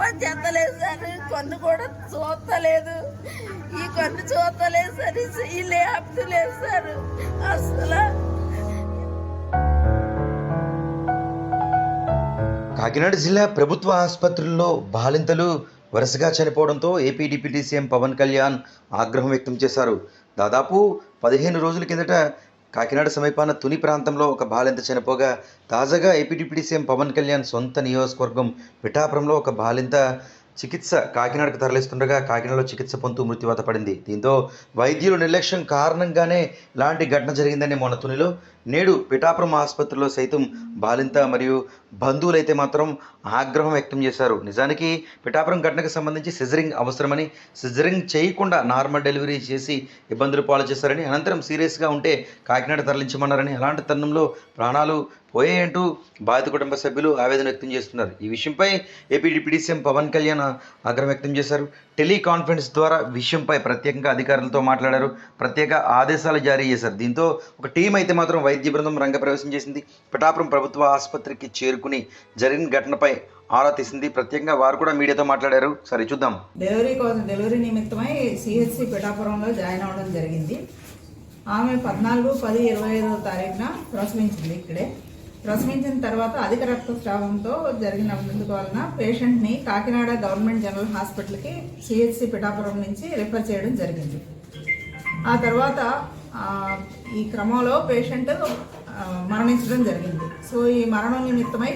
పని చేస్తలేదు సార్. కొన్ని కూడా చూస్తలేదు. ఈ కన్ను చూస్తలేదు సార్. ఈ చెయ్యి ఆపుతలేదు సార్. అసలు. కాకినాడ జిల్లా ప్రభుత్వ ఆసుపత్రుల్లో బాలింతలు వరుసగా చనిపోవడంతో AP deputy CM Pawan Kalyan ఆగ్రహం వ్యక్తం చేశారు. దాదాపు పదిహేను రోజుల కిందట కాకినాడ సమీపాన తుని ప్రాంతంలో ఒక బాలింత చనిపోగా తాజాగా AP deputy CM Pawan Kalyan సొంత నియోజకవర్గం పిఠాపురంలో ఒక బాలింత చికిత్స కాకినాడకు తరలిస్తుండగా కాకినాడలో చికిత్స పొందుతూ మృత్యువాత పడింది. దీంతో వైద్యుల నిర్లక్ష్యం కారణంగానే ఇలాంటి ఘటన జరిగిందని మొన్న తునిలో నేడు పిఠాపురం ఆసుపత్రిలో సైతం బాలింత మరియు బంధువులైతే మాత్రం ఆగ్రహం వ్యక్తం చేశారు. నిజానికి పిఠాపురం ఘటనకు సంబంధించి సిజరింగ్ అవసరమని సిజరింగ్ చేయకుండా నార్మల్ డెలివరీ చేసి ఇబ్బందులు పాలు చేశారని అనంతరం సీరియస్గా ఉంటే కాకినాడ తరలించమన్నారని అలాంటి తరుణంలో ప్రాణాలు పోయాయంటూ బాధిత కుటుంబ సభ్యులు ఆవేదన వ్యక్తం చేస్తున్నారు. ఈ విషయంపై AP deputy CM Pawan Kalyan ఆగ్రహం వ్యక్తం చేశారు. టెలికాన్ఫరెన్స్ ద్వారా విషయంపై ప్రత్యేకంగా అధికారులతో మాట్లాడారు. ప్రత్యేక ఆదేశాలు జారీ చేశారు. దీంతో ఒక టీం అయితే మాత్రం వైద్య బృందం రంగప్రవేశం చేసింది. పిఠాపురం ప్రభుత్వ ఆసుపత్రికి చేరుకుని జరిగిన ఘటనపై ఆరా తీసింది. ప్రత్యేకంగా వారు కూడా మీడియాతో మాట్లాడారు. సరే చూద్దాం. డెలివరీ కోసం డెలివరీ నిమిత్తమై సిహెచ్సి పిఠాపురంలో జాయిన్ అవ్వడం జరిగింది. ఆమె పద్నాలుగు పది ఇరవై ఐదవ తారీఖున ప్రసవించింది ఇక్కడే. ప్రసవించిన తర్వాత అధిక రక్తస్రావంతో జరిగినందుకు వలన పేషెంట్ని కాకినాడ గవర్నమెంట్ జనరల్ హాస్పిటల్కి సిహెచ్సి పిఠాపురం నుంచి రిఫర్ చేయడం జరిగింది. ఆ తర్వాత ఈ క్రమంలో పేషెంట్ మరణించడం జరిగింది. సో ఈ మరణం నిమిత్తమై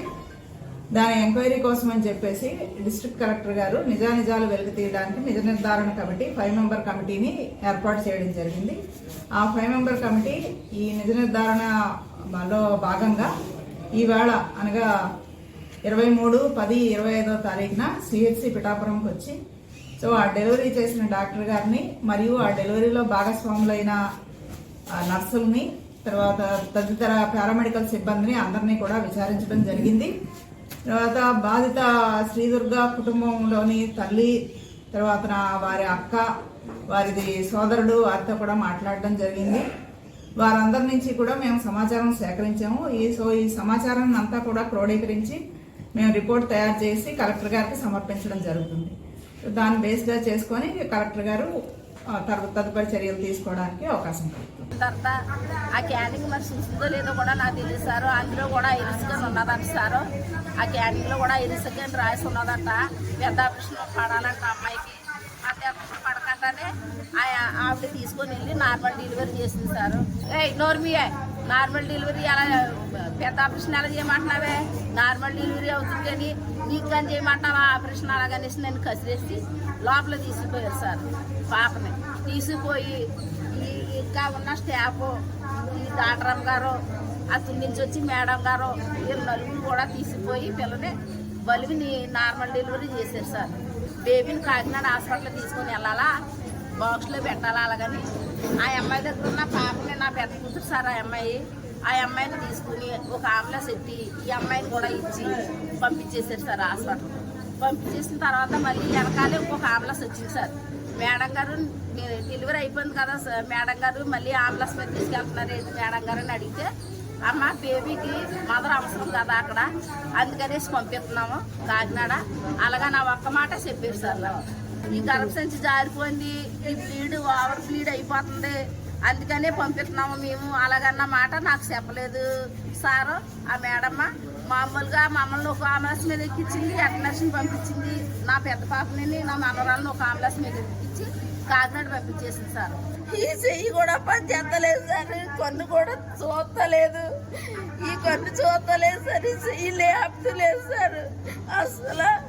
దాని ఎంక్వైరీ కోసం అని చెప్పేసి డిస్ట్రిక్ట్ కలెక్టర్ గారు నిజానిజాలు వెలుగు తీయడానికి నిజ నిర్ధారణ కమిటీ ఫైవ్ మెంబర్ కమిటీని ఏర్పాటు చేయడం జరిగింది. ఆ ఫైవ్ మెంబర్ కమిటీ ఈ నిజ నిర్ధారణలో భాగంగా ఈవేళ అనగా ఇరవై మూడు పది ఇరవై ఐదో తారీఖున సిహెచ్సి పిఠాపురంకి వచ్చి సో ఆ డెలివరీ చేసిన డాక్టర్ గారిని మరియు ఆ డెలివరీలో భాగస్వాములైన నర్సుల్ని తర్వాత తదితర పారామెడికల్ సిబ్బందిని అందరినీ కూడా విచారించడం జరిగింది. తర్వాత బాధిత శ్రీదుర్గ కుటుంబంలోని తల్లి తర్వాత వారి అక్క వారిది సోదరుడు వారితో కూడా మాట్లాడడం జరిగింది. వారందరి నుంచి కూడా మేము సమాచారం సేకరించాము. ఈ సో ఈ సమాచారాన్ని అంతా కూడా క్రోడీకరించి మేము రిపోర్ట్ తయారు చేసి కలెక్టర్ గారికి సమర్పించడం జరుగుతుంది. దాన్ని బేస్గా చేసుకొని కలెక్టర్ గారు తర్వాత తదుపరి చర్యలు తీసుకోవడానికి అవకాశం కలుగుతుంది. తర్వాత ఆ క్యానింగ్ మరి చూస్తుందో లేదో కూడా నాకు తెలియదు సార్. అందులో కూడా ఇరుసుకొని ఉన్నదంట సార్. ఆ క్యానింగ్లో కూడా కూడా ఇరుసుకొని రాసి ఉన్నదంట పెద్ద ఆపరేషన్ పడాలంట అమ్మాయికి. పెద్ద ఆపరేషన్ పడకుండానే ఆ- ఆవిడ తీసుకొని వెళ్ళి నార్మల్ డెలివరీ చేసింది సార్. ఏ మీ నార్మల్ డెలివరీ ఎలా ఆపరేషన్ ఎలా చేయమంటున్నావే? నార్మల్ డెలివరీ అవుతుంది కానీ నీకు కానీ చేయమంటావా ఆపరేషన్ అలాగనేసి నేను కసిరేసి లోపల తీసుకుపోయారు సార్ పాపని. తీసుకుపోయి ఇంకా ఉన్న స్టాఫ్ ఈ డాక్టర్ అమ్మ గారు అతని నుంచి వచ్చి మేడం గారు వీళ్ళు నలుగురు కూడా తీసుకుపోయి పిల్లని బలివిని నార్మల్ డెలివరీ చేశారు సార్. బేబీని కాకినాడ హాస్పిటల్ తీసుకొని వెళ్ళాలా? బాక్స్లో పెట్టాలా అలాగని. ఆ అమ్మాయి దగ్గర ఉన్న పాపని నా పెద్ద కూతురు సార్ ఆ అమ్మాయి ఆ అమ్మాయిని తీసుకుని ఒక ఆంబులెన్స్ ఎత్తి ఈ అమ్మాయిని కూడా ఇచ్చి పంపించేశారు సార్ హాస్పిటల్. పంపించేసిన తర్వాత మళ్ళీ వెనకాలే ఇంకొక ఆంబులెన్స్ వచ్చింది సార్. మేడం గారు మీరు డెలివరీ అయిపోయింది కదా సార్ మేడం గారు మళ్ళీ ఆంబులెన్స్ మీద తీసుకెళ్తున్నారు ఏంటి మేడం గారు అని అడిగితే అమ్మ బేబీకి మదర్ అవసరం కదా అక్కడ అందుకనేసి పంపిస్తున్నాము కాకినాడ. అలాగా నా ఒక్క మాట చెప్పారు సార్. నాకు. ఈ గర్భసంచి జారిపోయింది ఈ బ్లీడ్ ఓవర్ బ్లీడ్ అయిపోతుంది. అందుకనే పంపిస్తున్నాము మేము. అలాగన్న మాట నాకు చెప్పలేదు. సారు ఆ మేడమ్మ మామూలుగా మమ్మల్ని ఒక ఆంబులెన్స్ మీద ఎక్కించింది అటనర్స్ని పంపించింది. నా పెద్ద పాపని నా మనవరాలను ఒక ఆంబులెన్స్ మీద ఎక్కించి కాకినాడ పంపించేసింది సార్. ఈ చెయ్యి కూడా పని చేస్తలేదు సార్ కన్ను కూడా చూస్తలేదు. ఈ కన్ను చూస్తలేదు సార్. ఈ చెయ్యి లేపుతలేదు సార్. అసలు